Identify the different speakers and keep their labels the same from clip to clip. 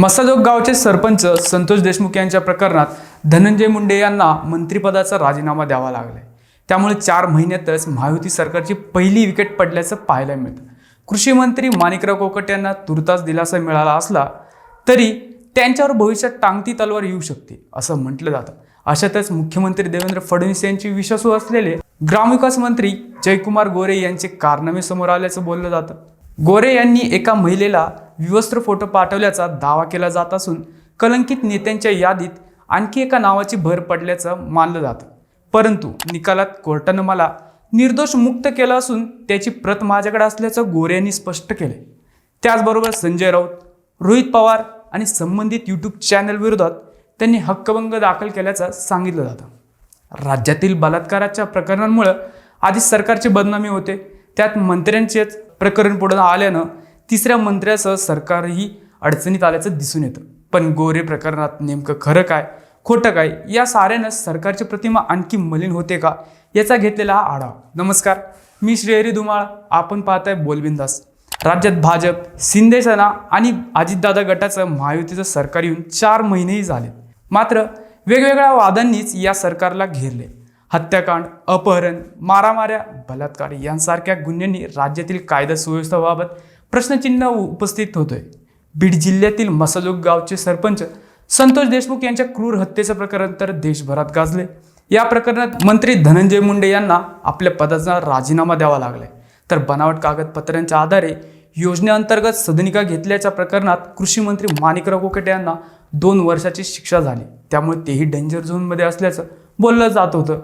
Speaker 1: मसाजोग गावचे सरपंच संतोष देशमुख यांच्या प्रकरणात धनंजय मुंडे यांना मंत्रिपदाचा राजीनामा द्यावा लागलाय. त्यामुळे चार महिन्यातच महायुती सरकारची पहिली विकेट पडल्याचं पाहायला मिळतं. कृषी मंत्री माणिकराव कोकट यांना तुर्तास दिलासा मिळाला असला तरी त्यांच्यावर भविष्यात टांगती तलवार येऊ शकते असं म्हटलं जातं. अशातच मुख्यमंत्री देवेंद्र फडणवीस यांची विश्वासू असलेले ग्रामविकास मंत्री जयकुमार गोरे यांचे कारनामे समोर आल्याचं बोललं जातं. गोरे यांनी एका महिलेला विवस्त्र फोटो पाठवल्याचा दावा केला जात असून कलंकित नेत्यांच्या यादीत आणखी एका नावाची भर पडल्याचं मानलं जातं. परंतु निकालात कोर्टानं मला निर्दोष मुक्त केलं असून त्याची प्रत माझ्याकडे असल्याचं गोरे यांनी स्पष्ट केले त्याचबरोबर संजय राऊत रोहित पवार आणि संबंधित यूट्यूब चॅनल विरोधात त्यांनी हक्कभंग दाखल केल्याचं सांगितलं जातं. राज्यातील बलात्काराच्या प्रकरणांमुळं आधी सरकारची बदनामी होते. त्यात मंत्र्यांचेच प्रकरण पुढे आल्यानं तिसऱ्या मंत्र्यासह सरकारही अडचणीत आल्याचं दिसून येतं. पण गोरे प्रकरणात नेमकं खरं काय खोटं काय या साऱ्यानं सरकारची प्रतिमा आणखी मलिन होते का याचा घेतलेला हा आढावा. नमस्कार मी श्रेयरी धुमाळ आपण पाहताय बोलबिंदास. राज्यात भाजप शिंदेसेना आणि अजितदादा गटाचं महायुतीचं सरकार येऊन चार महिनेही झाले मात्र वेगवेगळ्या वादांनीच या सरकारला घेरले. हत्याकांड अपहरण मारामाऱ्या बलात्कार यांसारख्या गुन्ह्यांनी राज्यातील कायदा सुव्यवस्थेबाबत प्रश्नचिन्ह उपस्थित होतोय. बीड जिल्ह्यातील मसाजोग गावचे सरपंच संतोष देशमुख यांच्या क्रूर हत्येचं प्रकरण तर देशभरात गाजले या प्रकरणात मंत्री धनंजय मुंडे यांना आपल्या पदाचा राजीनामा द्यावा लागलाय. तर बनावट कागदपत्रांच्या आधारे योजनेअंतर्गत सदनिका घेतल्याच्या प्रकरणात कृषी मंत्री माणिकराव कोकटे यांना दोन वर्षाची शिक्षा झाली. त्यामुळे तेही डेंजर झोनमध्ये असल्याचं बोललं जात होतं.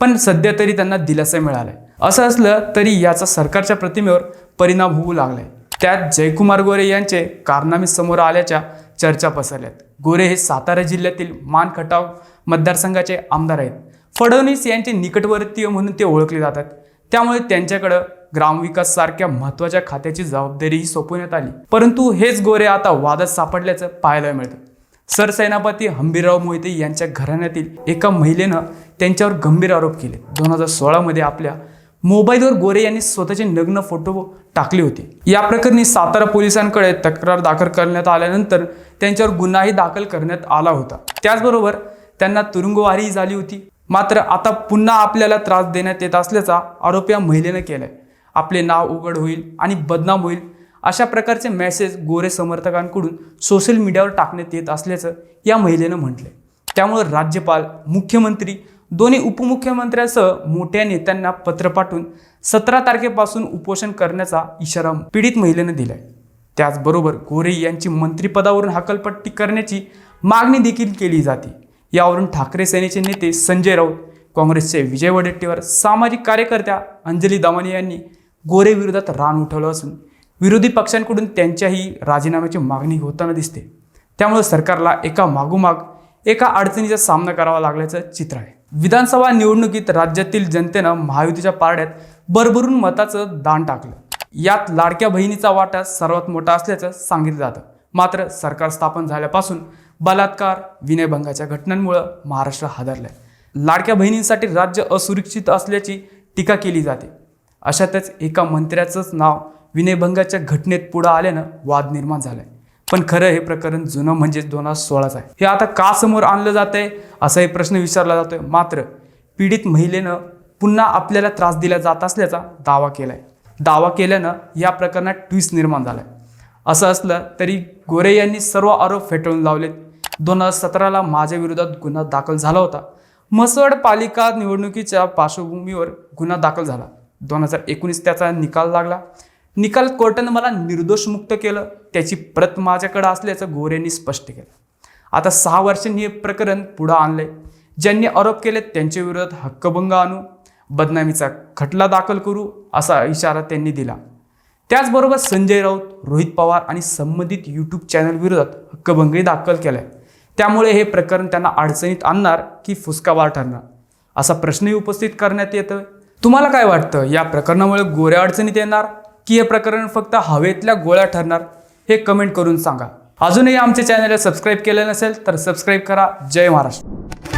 Speaker 1: पण सध्या तरी त्यांना दिलासा मिळालाय. असं असलं तरी याचा सरकारच्या प्रतिमेवर परिणाम होऊ लागलाय. त्यात जयकुमार गोरे यांचे कारनामे समोर आल्याच्या चर्चा पसरल्यात. गोरे हे सातारा जिल्ह्यातील मान खटाव मतदारसंघाचे आमदार आहेत. फडणवीस यांचे निकटवर्तीय म्हणून ते ओळखले जातात. त्यामुळे त्यांच्याकडं ग्रामविकास सारख्या महत्त्वाच्या खात्याची जबाबदारीही सोपवण्यात आली. परंतु हेच गोरे आता वादात सापडल्याचं पाहायला मिळतं. सरसेनापती हंबीरराव मोहिते यांच्या घराण्यातील एका महिलेनं त्यांच्यावर गंभीर आरोप केले. दोन हजार सोळामध्ये आपल्या मोबाईलवर गोरे यांनी स्वतःचे नग्न फोटो टाकले होते. या प्रकरणी सातारा पोलिसांकडे तक्रार दाखल करण्यात आल्यानंतर त्यांच्यावर गुन्हाही दाखल करण्यात आला होता. त्याचबरोबर त्यांना तुरुंगवारीही झाली होती. मात्र आता पुन्हा आपल्याला त्रास देण्यात येत असल्याचा आरोप या महिलेनं केलाय. आपले नाव उघड होईल आणि बदनाम होईल अशा प्रकारचे मेसेज गोरे समर्थकांकडून सोशल मीडियावर टाकण्यात येत असल्याचं या महिलेनं म्हटलंय. त्यामुळे राज्यपाल मुख्यमंत्री दोन्ही उपमुख्यमंत्र्यांसह मोठ्या नेत्यांना पत्र पाठवून सतरा तारखेपासून उपोषण करण्याचा इशारा पीडित महिलेनं दिलाय. त्याचबरोबर गोरे यांची मंत्रिपदावरून हकलपट्टी करण्याची मागणी देखील केली जाते. यावरून ठाकरे सेनेचे नेते संजय राऊत काँग्रेसचे विजय वडेट्टीवार सामाजिक कार्यकर्त्या अंजली दमानी यांनी गोरे विरोधात रान उठवलं असून विरोधी पक्षांकडून त्यांच्याही राजीनाम्याची मागणी होताना दिसते. त्यामुळे सरकारला एका मागोमाग एका अडचणीचा सामना करावा लागल्याचं चित्र आहे. विधानसभा निवडणुकीत राज्यातील जनतेनं महायुतीच्या पारड्यात भरभरून मताचं दान टाकलं. यात लाडक्या बहिणीचा वाटा सर्वात मोठा असल्याचं सांगितलं जातं. मात्र सरकार स्थापन झाल्यापासून बलात्कार विनयभंगाच्या घटनांमुळं महाराष्ट्र हादरलाय. लाडक्या बहिणींसाठी राज्य असुरक्षित असल्याची टीका केली जाते. अशातच एका मंत्र्याचंच नाव विनयभंगाच्या घटनेत पुढं आल्यानं वाद निर्माण झालाय. पण खरं हे प्रकरण जुनं म्हणजेच दोन हजार सोळाचं आहे. हे आता का समोर आणलं जात आहे असाही प्रश्न विचारला जातोय. मात्र पीडित महिलेनं पुन्हा आपल्याला त्रास दिला जात असल्याचा दावा केलाय. दावा केल्यानं या प्रकरणात ट्विस्ट निर्माण झालाय. असं असलं तरी गोरे यांनी सर्व आरोप फेटाळून लावलेत. दोन हजार सतराला माझ्या विरोधात गुन्हा दाखल झाला होता. म्हसवड पालिका निवडणुकीच्या पार्श्वभूमीवर गुन्हा दाखल झाला. दोन हजार एकोणीस त्याचा निकाल लागला. निकाल कोर्टानं मला निर्दोष मुक्त केलं. त्याची प्रत माझ्याकडे असल्याचं गोरेंनी स्पष्ट केलं. आता सहा वर्षांनी हे प्रकरण पुढं आणले ज्यांनी आरोप केले त्यांच्या विरोधात हक्कभंग आणू बदनामीचा खटला दाखल करू असा इशारा त्यांनी दिला. त्याचबरोबर संजय राऊत रोहित पवार आणि संबंधित यूट्यूब चॅनल विरोधात हक्कभंगही दाखल केलाय. त्यामुळे हे प्रकरण त्यांना अडचणीत आणणार की फुसकाबार ठरणार असा प्रश्नही उपस्थित करण्यात येतोय. तुम्हाला काय वाटतं? या प्रकरणामुळे गोऱ्या अडचणीत येणार की हे प्रकरण फक्त हवेतल्या गोळ्या ठरणार हे कमेंट करून सांगा. अजूनही आमच्या चॅनलला सबस्क्राईब केलं नसेल तर सबस्क्राईब करा. जय महाराष्ट्र.